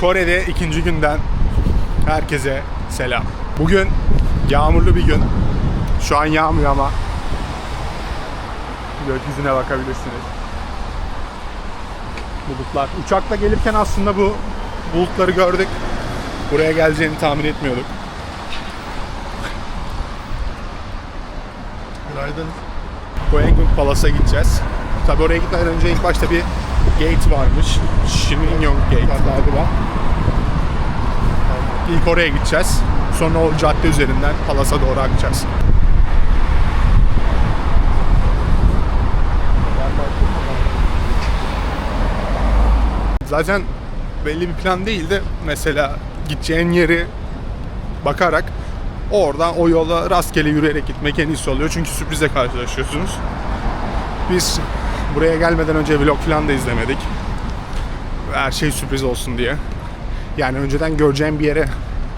Kore'de ikinci günden herkese selam. Bugün yağmurlu bir gün. Şu an yağmıyor ama gökyüzüne bakabilirsiniz. Bulutlar. Uçakla gelirken aslında bu bulutları gördük. Buraya geleceğini tahmin etmiyorduk. Günaydın. Goengung Palace'a gideceğiz. Tabi oraya gitmeden önce ilk başta bir gate varmış. Shimingyong Gate galiba. İlk oraya gideceğiz. Sonra o cadde üzerinden Palas'a doğru akacağız. Zaten belli bir plan değildi. Mesela gideceğin yeri bakarak oradan o yola rastgele yürüyerek gitmek en iyisi oluyor. Çünkü sürprize karşılaşıyorsunuz. Biz buraya gelmeden önce vlog falan da izlemedik. Her şey sürpriz olsun diye. Yani önceden göreceğim bir yere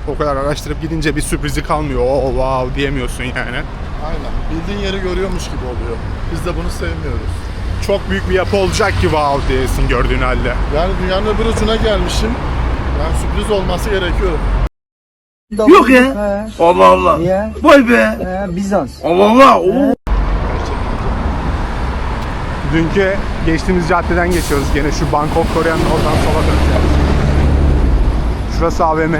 o kadar araştırıp gidince bir sürprizi kalmıyor. Oo wow diyemiyorsun yani. Aynen. Bildiğin yeri görüyormuş gibi oluyor. Biz de bunu sevmiyoruz. Çok büyük bir yapı olacak ki wow diyesin gördüğün halde. Yani dünyanın öbür ucuna gelmişim. Yani sürpriz olması gerekiyor. Yok ya. Allah Allah. Ya, Vay be. e, Bizans. Allah Allah. Oo. Dünkü geçtiğimiz caddeden geçiyoruz. Gene şu Bangkok Korea'nın oradan sola döneceğiz. Şurası AVM.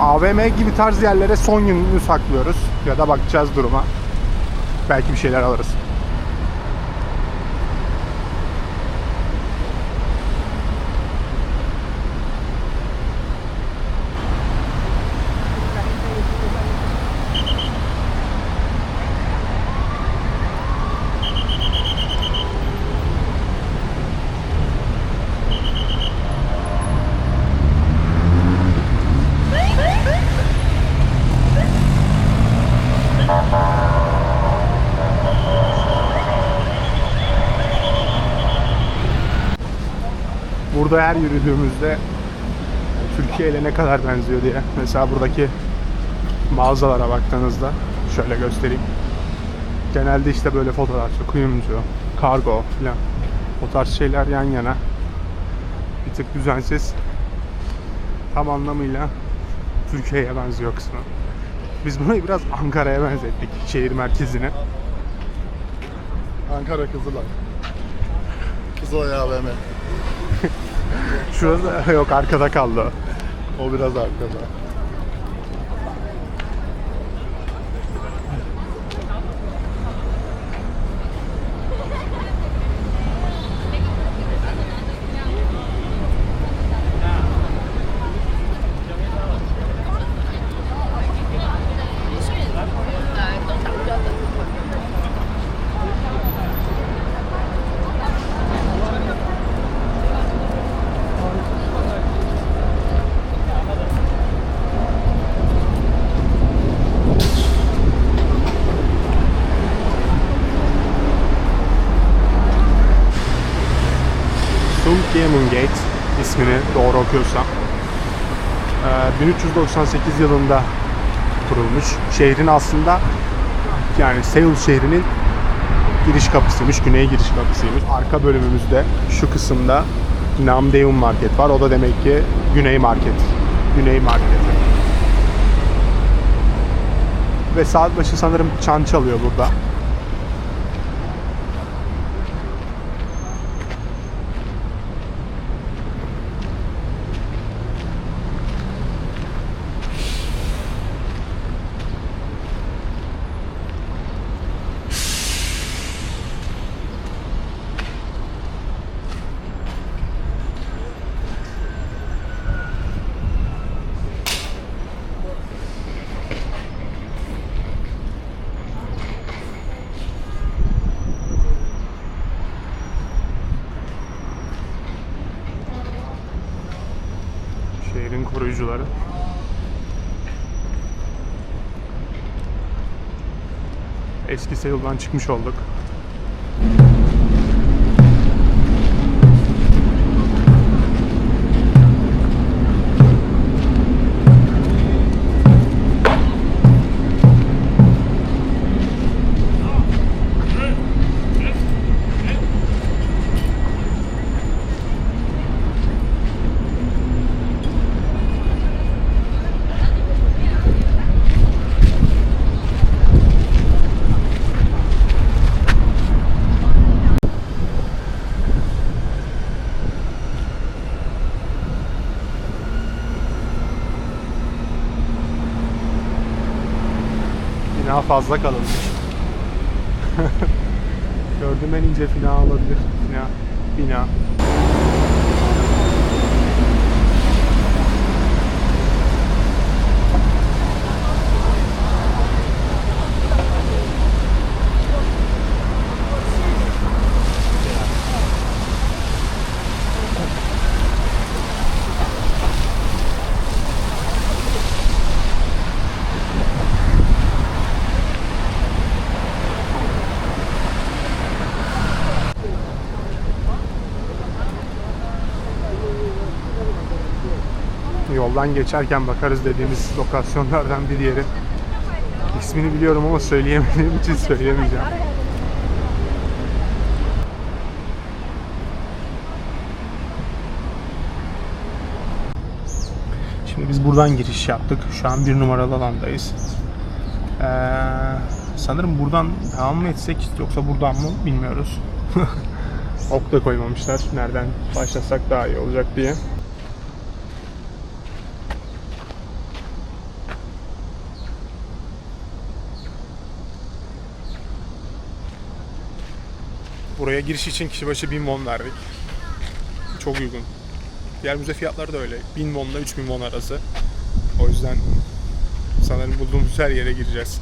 AVM gibi tarz yerlere son gününü saklıyoruz. Ya da bakacağız duruma. Belki bir şeyler alırız. Burada her yürüdüğümüzde Türkiye ile ne kadar benziyor diye. Mesela buradaki mağazalara baktığınızda şöyle göstereyim. Genelde işte böyle fotoğrafçı, kuyumcu, kargo filan o tarz şeyler yan yana. Bir tık düzensiz. Tam anlamıyla Türkiye'ye benziyor kısmı. Biz burayı biraz Ankara'ya benzettik şehir merkezine. Ankara Kızılay. Kızılay AVM. Şurada yok arkada kaldı. o. O biraz arkada. Sungkyemun Gate ismini Ee, 1398 yılında kurulmuş. Şehrin aslında yani Seul şehrinin giriş kapısıymış, güney giriş kapısıymış. Arka bölümümüzde şu kısımda Namdaeum Market var. O da demek ki Güney Market. Güney Market. Ve saat başı sanırım çan çalıyor burada. Şehrin koruyucuları. Eski Seul'dan çıkmış olduk. Fazla kalınmış. Gördüğüm en ince fina olabilir. Fina. Fina. Yoldan geçerken bakarız dediğimiz lokasyonlardan bir yeri. İsmini biliyorum ama söyleyemediğim için söyleyemeyeceğim. Şimdi biz buradan giriş yaptık. Şu an bir numaralı alandayız. Ee, sanırım buradan devam mı etsek yoksa buradan mı bilmiyoruz. ok da koymamışlar. Nereden başlasak daha iyi olacak diye. Buraya giriş için kişi başı 1000 won verdik. Çok uygun. Diğer müze fiyatları da öyle. 1000 won ile 3000 won arası. O yüzden sanırım bulduğumuz her yere gireceğiz.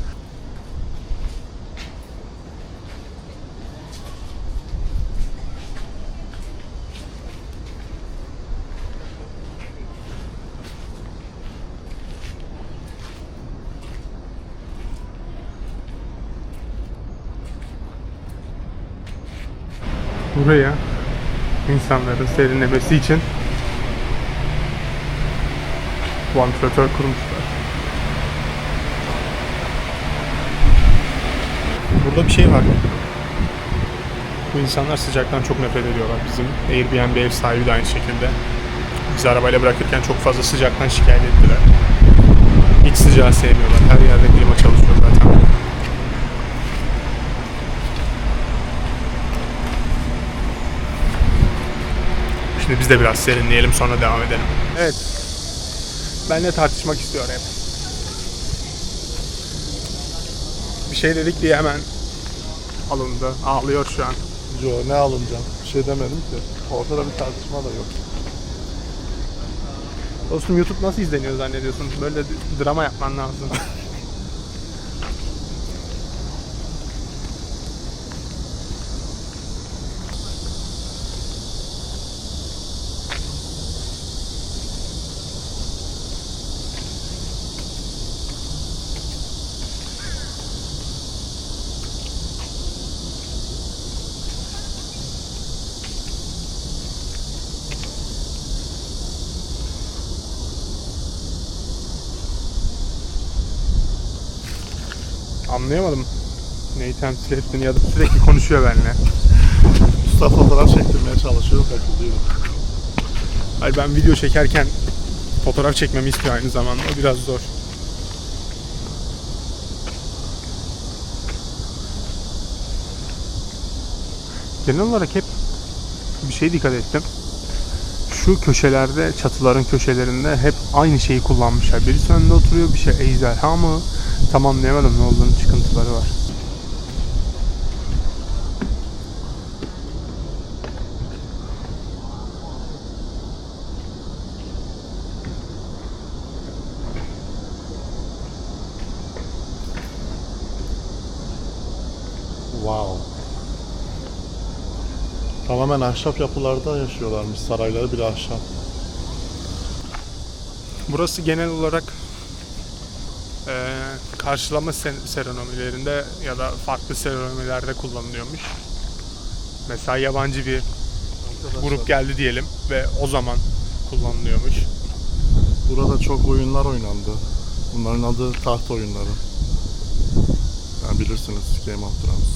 Buraya insanların serinlemesi için vantilatör kurmuşlar. Burada bir şey var. Bu insanlar sıcaktan çok nefret ediyorlar bizim. Airbnb ev sahibi de aynı şekilde. Bizi arabayla bırakırken çok fazla sıcaktan şikayet ettiler. Hiç sıcağı sevmiyorlar. Her yerde klima çalışıyor zaten. Şimdi biz de biraz serinleyelim sonra devam edelim. Evet. Benle tartışmak istiyor hep. Bir şey dedik diye hemen alındı. Ağlıyor şu an. Yo ne alınacağım? Bir şey demedim ki. Ortada bir tartışma da yok. Dostum YouTube nasıl izleniyor zannediyorsun? Böyle d- drama yapman lazım. Anlayamadım. Neyi temsil ettiğini ya da sürekli konuşuyor benimle. Usta fotoğraf çektirmeye çalışıyor takılıyor. Hayır ben video çekerken fotoğraf çekmemi istiyor aynı zamanda. O biraz zor. Genel olarak hep bir şey dikkat ettim. Şu köşelerde, çatıların köşelerinde hep aynı şeyi kullanmışlar. Birisi önünde oturuyor bir şey ejderha mı? Tam anlayamadım ne olduğunu çıkıntıları var. Wow. Tamamen ahşap yapılarda yaşıyorlarmış. Sarayları bile ahşap. Burası genel olarak eee, karşılama seremonilerinde ya da farklı seremonilerde kullanılıyormuş. Mesela yabancı bir grup geldi diyelim ve o zaman kullanılıyormuş. Burada çok oyunlar oynandı. Bunların adı taht oyunları. Yani bilirsiniz Game of Thrones.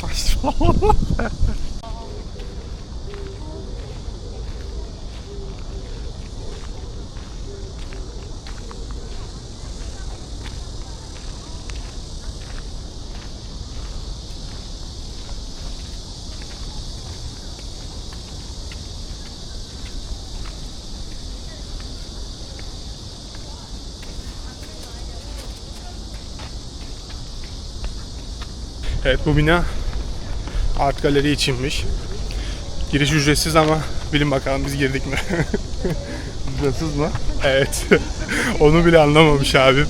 Saçmalama. Evet bu bina art galeri içinmiş. Giriş ücretsiz ama bilin bakalım biz girdik mi? Ücretsiz mi? evet. Onu bile anlamamış abim.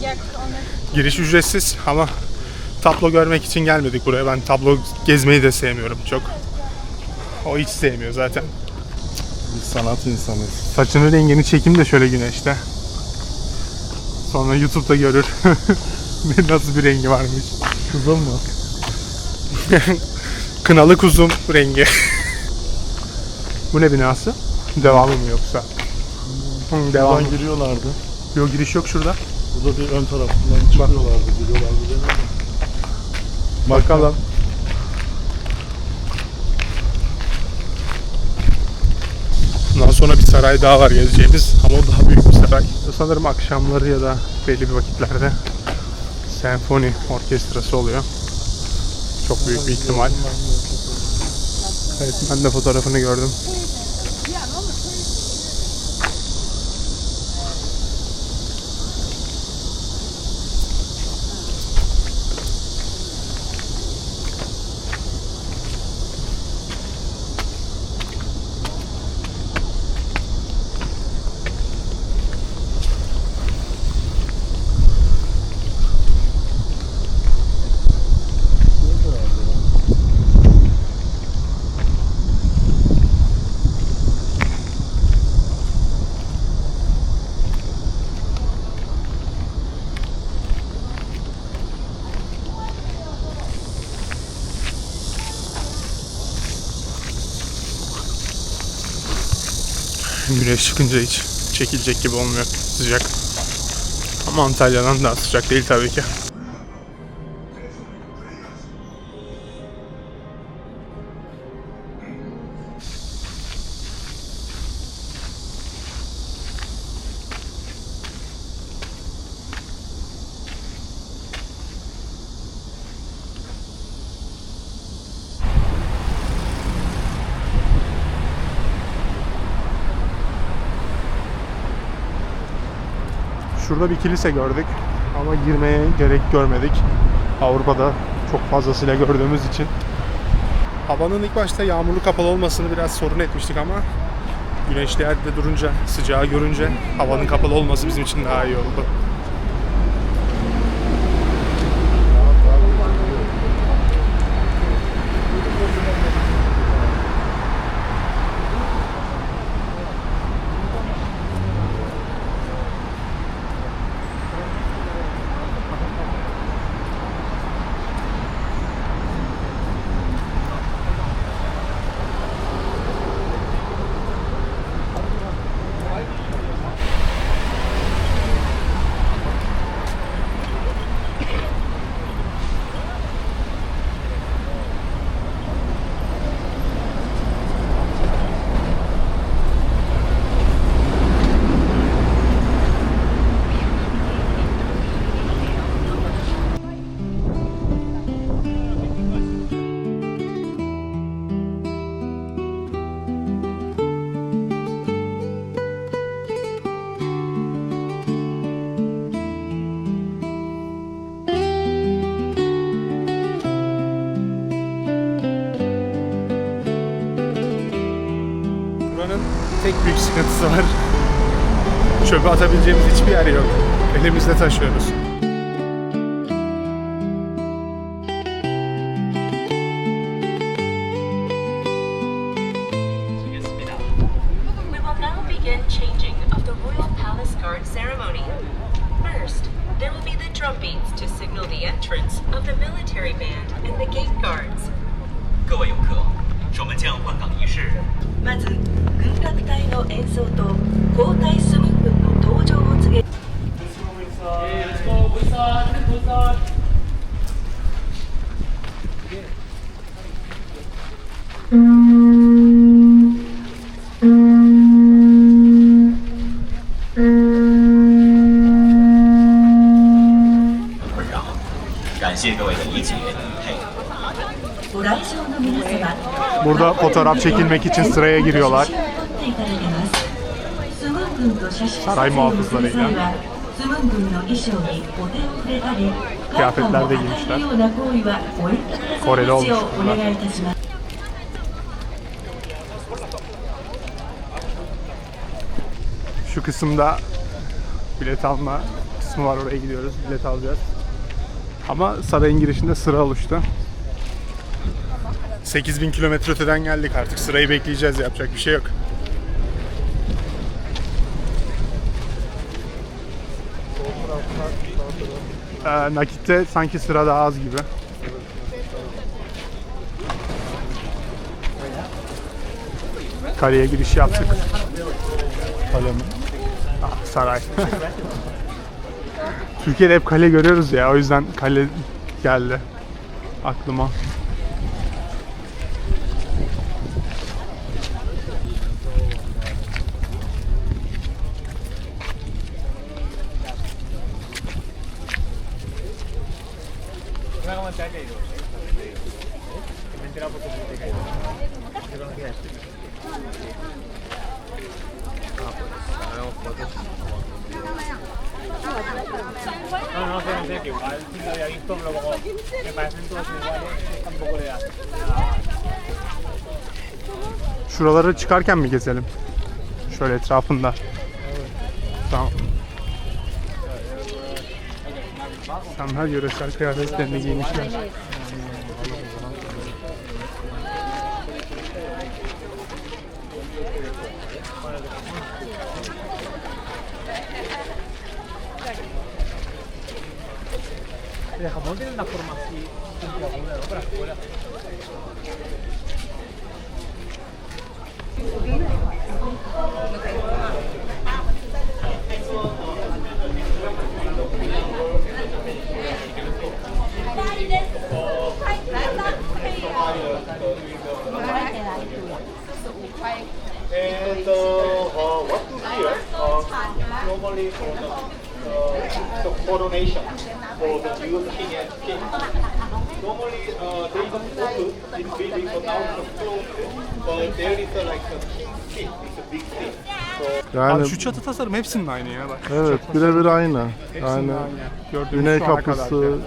Giriş ücretsiz ama tablo görmek için gelmedik buraya. Ben tablo gezmeyi de sevmiyorum çok. O hiç sevmiyor zaten. Biz sanat insanıyız. Saçının rengini çekeyim de şöyle güneşte. Sonra YouTube'da görür. Nasıl bir rengi varmış. Kızıl mı? Kınalı kuzum rengi. Bu ne binası? Devamı mı yoksa? Hı, devam. Buradan giriyorlardı. Yok giriş yok şurada. Burada bir ön tarafından çıkıyorlardı. Giriyorlardı mi? Bakalım. Bundan sonra bir saray daha var gezeceğimiz ama o daha büyük bir saray. Sanırım akşamları ya da belli bir vakitlerde senfoni orkestrası oluyor. Çok büyük bir ihtimal. Evet ben de fotoğrafını gördüm. Güneş çıkınca hiç çekilecek gibi olmuyor. Sıcak. Ama Antalya'dan daha sıcak değil tabii ki. Şurada bir kilise gördük ama girmeye gerek görmedik. Avrupa'da çok fazlasıyla gördüğümüz için. Havanın ilk başta yağmurlu kapalı olmasını biraz sorun etmiştik ama güneşli yerde durunca, sıcağı görünce havanın kapalı olması bizim için daha iyi oldu. Büyük sıkıntısı var. Çöpe atabileceğimiz hiçbir yer yok. Elimizde taşıyoruz. 感谢各位的理解配合。ご来場の皆様 Burada fotoğraf çekilmek için sıraya giriyorlar. 写真を撮っていただけますスム軍と写真撮サライ影をモアフする際は スムン軍の衣装にお手を触れたり、カンカンを Kıyafetler 当 de た giymişler. るような行為はおやめください Koreli ますよ olmuş うお bunlar. Kısımda bilet alma kısmı var oraya gidiyoruz. Bilet alacağız. Ama sarayın girişinde sıra oluştu. 8000 kilometre öteden geldik artık. Sırayı bekleyeceğiz. Yapacak bir şey yok. Ee, nakitte sanki sıra daha az gibi. Kaleye giriş yaptık. Kale mi? Saray. Türkiye'de hep kale görüyoruz ya. O yüzden kale geldi aklıma. Çıkarken mi gezelim? Şöyle etrafında. Tamam. İnsanlar yöresel kıyafetlerini giymişler. De Japón tiene una forma así, puntiaguda, ¿no? Para afuera. And uh, uh, what uh, normally for the, the coronation for the new king and queen. Normally uh, they don't put in building for now the closed, but there is a, like a king seat, it's a big seat. So Yani Abi şu çatı tasarım hepsinin aynı ya bak. evet birebir aynı. Hepsinin aynı. Gördüğümüz Güney şu ana kapısı,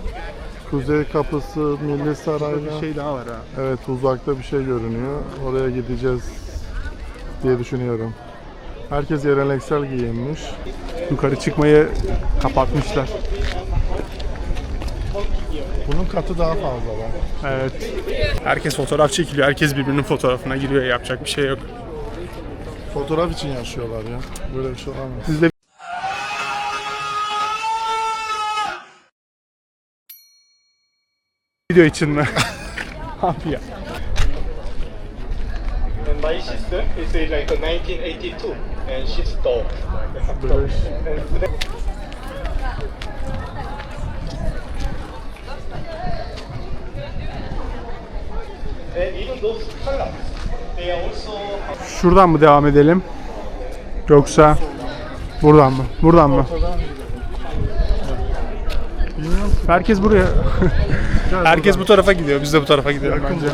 kuzey kapısı, Milli Burada Saray'la. bir şey daha var ha. Evet uzakta bir şey görünüyor. Oraya gideceğiz diye düşünüyorum. Herkes geleneksel giyinmiş. Yukarı çıkmayı kapatmışlar. Bunun katı daha fazla var. Evet. Herkes fotoğraf çekiliyor. Herkes birbirinin fotoğrafına giriyor. Yapacak bir şey yok. Fotoğraf için yaşıyorlar ya. Böyle bir şey olamaz. Siz de video için mi? Abi ya. and my sister is like a 1982 and she's dog. Şuradan mı devam edelim? Yoksa buradan mı? Buradan mı? Herkes buraya. Herkes bu tarafa gidiyor. Biz de bu tarafa Yakın bence.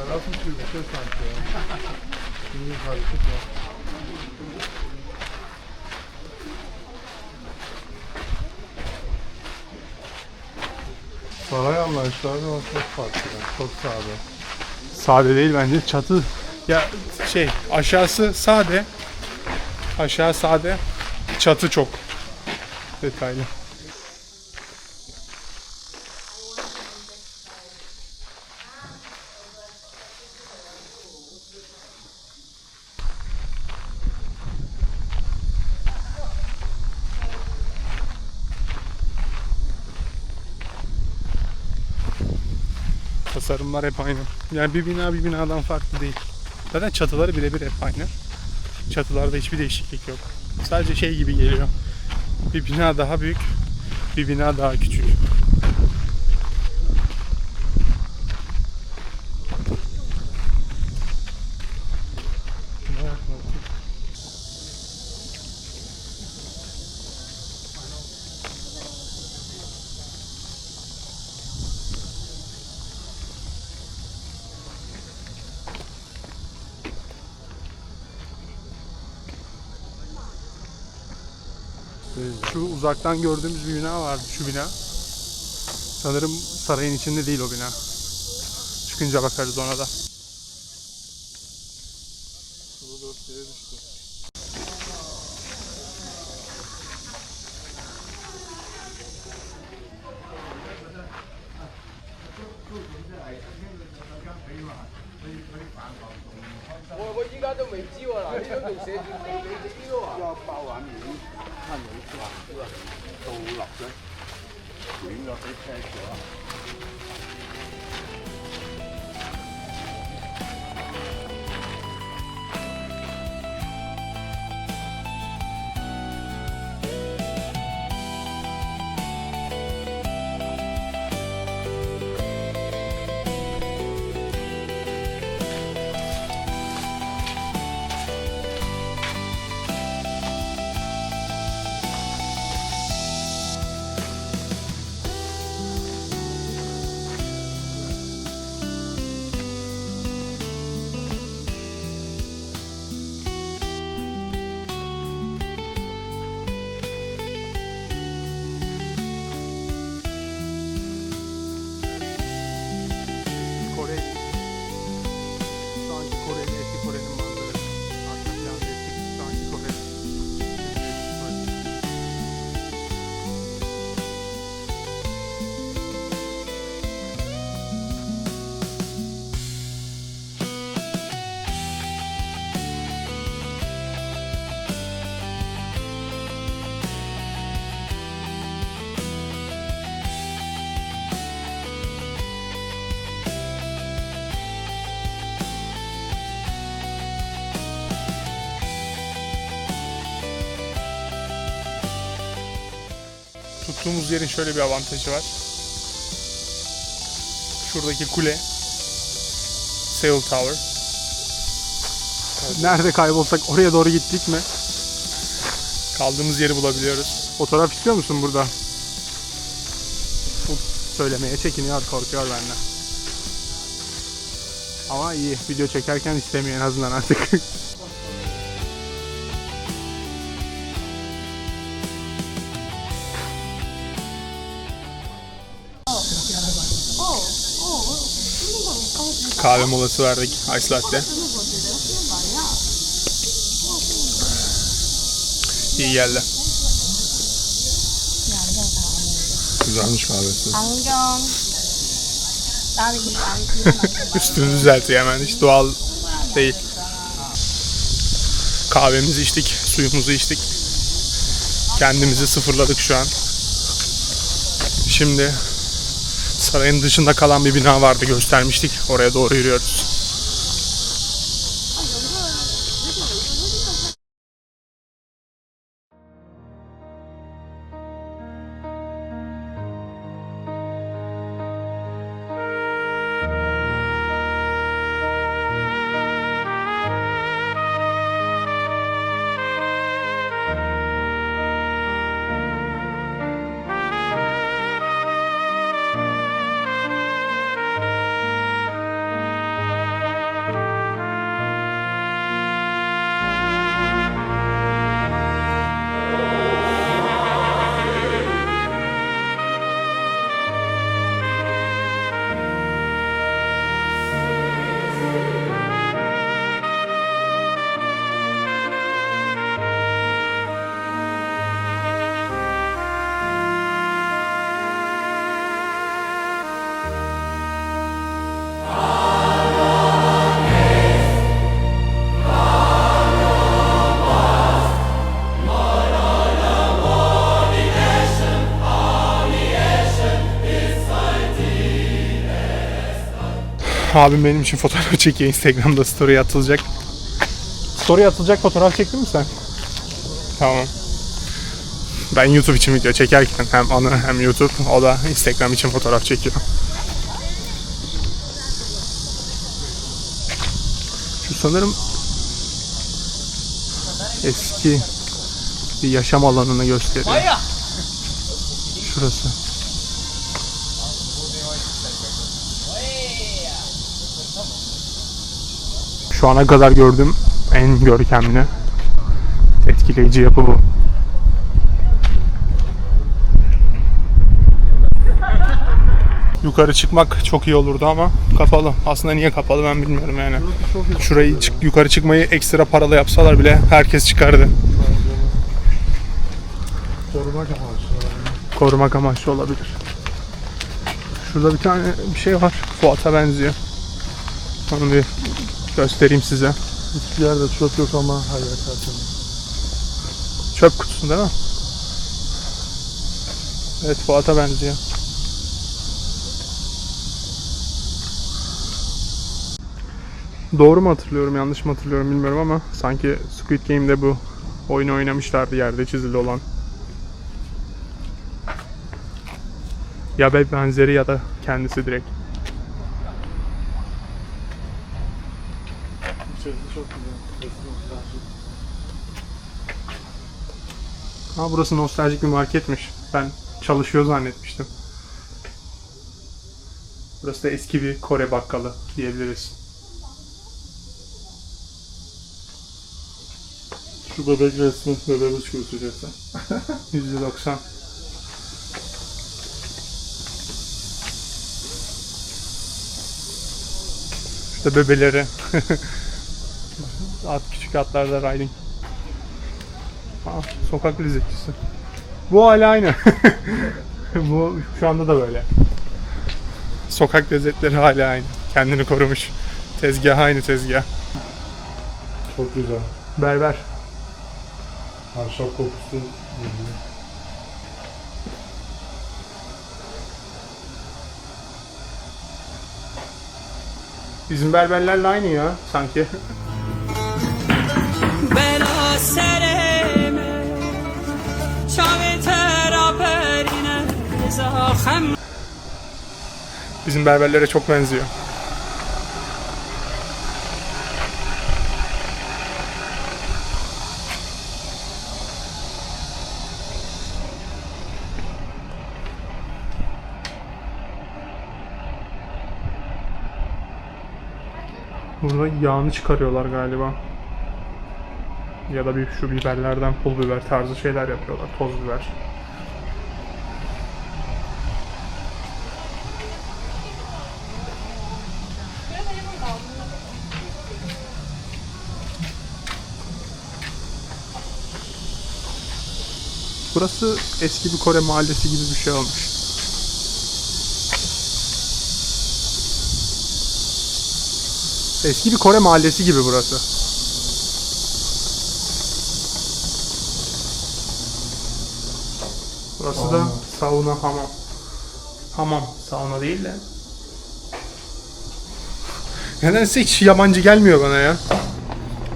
Erasmus gibi bir şey sanki ya. Şimdi hareket var. Saray anlayışları ama çok farklı. Çok sade. Sade değil bence. Çatı ya şey aşağısı sade. Aşağı sade. Çatı çok detaylı. Tasarımlar hep aynı. Yani bir bina bir binadan farklı değil. Zaten çatıları birebir hep aynı. Çatılarda hiçbir değişiklik yok. Sadece şey gibi geliyor. Bir bina daha büyük, bir bina daha küçük. Şu uzaktan gördüğümüz bir bina vardı, şu bina. Sanırım sarayın içinde değil o bina. Çıkınca bakarız ona da. Tuttuğumuz yerin şöyle bir avantajı var. Şuradaki kule Seoul Tower. Nerede kaybolsak oraya doğru gittik mi? Kaldığımız yeri bulabiliyoruz. Fotoğraf istiyor musun burada? Bu söylemeye çekiniyor, korkuyor benden. Ama iyi, video çekerken istemiyor en azından artık. kahve molası verdik ice latte. İyi geldi. Güzelmiş kahvesi. Üstünü düzeltiyor hemen hiç doğal değil. Kahvemizi içtik, suyumuzu içtik. Kendimizi sıfırladık şu an. Şimdi sarayın dışında kalan bir bina vardı göstermiştik. Oraya doğru yürüyoruz. Abim benim için fotoğraf çekiyor. Instagram'da story atılacak. Story atılacak fotoğraf çektin mi sen? Tamam. Ben YouTube için video çekerken hem anı hem YouTube o da Instagram için fotoğraf çekiyor. Şu sanırım eski bir yaşam alanını gösteriyor. Şurası. Şu ana kadar gördüğüm en görkemli, etkileyici yapı bu. Yukarı çıkmak çok iyi olurdu ama kapalı. Aslında niye kapalı ben bilmiyorum yani. Şurayı çık, yukarı çıkmayı ekstra paralı yapsalar bile herkes çıkardı. Korumak amaçlı. Korumak amaçlı olabilir. Şurada bir tane bir şey var. Fuat'a benziyor. Onu bir göstereyim size. Hiçbir çöp yok ama her yer tertemiz. Çöp kutusu değil mi? Evet Fuat'a benziyor. Doğru mu hatırlıyorum, yanlış mı hatırlıyorum bilmiyorum ama sanki Squid Game'de bu oyunu oynamışlardı yerde çizili olan. Ya be benzeri ya da kendisi direkt. İçerisi çok güzel. Ha burası nostaljik bir marketmiş. Ben çalışıyor zannetmiştim. Burası da eski bir Kore bakkalı diyebiliriz. Şu bebek resmi bebeğimiz kurtulacaksın. %90. İşte bebeleri. At küçük atlarda riding. Aa, sokak lezzetçisi. Bu hala aynı. Bu şu anda da böyle. Sokak lezzetleri hala aynı. Kendini korumuş. Tezgah aynı tezgah. Çok güzel. Berber. Ahşap kokusu geliyor. Bizim berberlerle aynı ya sanki. بلا سرمه چاوی ترا پرینه زاخم Bizim berberlere çok benziyor. Burada yağını çıkarıyorlar galiba. Ya da bir şu biberlerden pul biber tarzı şeyler yapıyorlar. Toz biber. Burası eski bir Kore mahallesi gibi bir şey olmuş. Eski bir Kore mahallesi gibi burası da sauna hamam. Hamam, sauna değil de. Nedense hiç yabancı gelmiyor bana ya.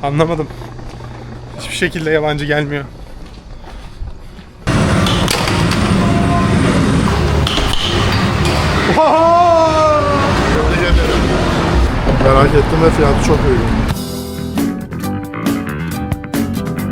Anlamadım. Hiçbir şekilde yabancı gelmiyor. Merak ettim ve fiyatı çok uygun.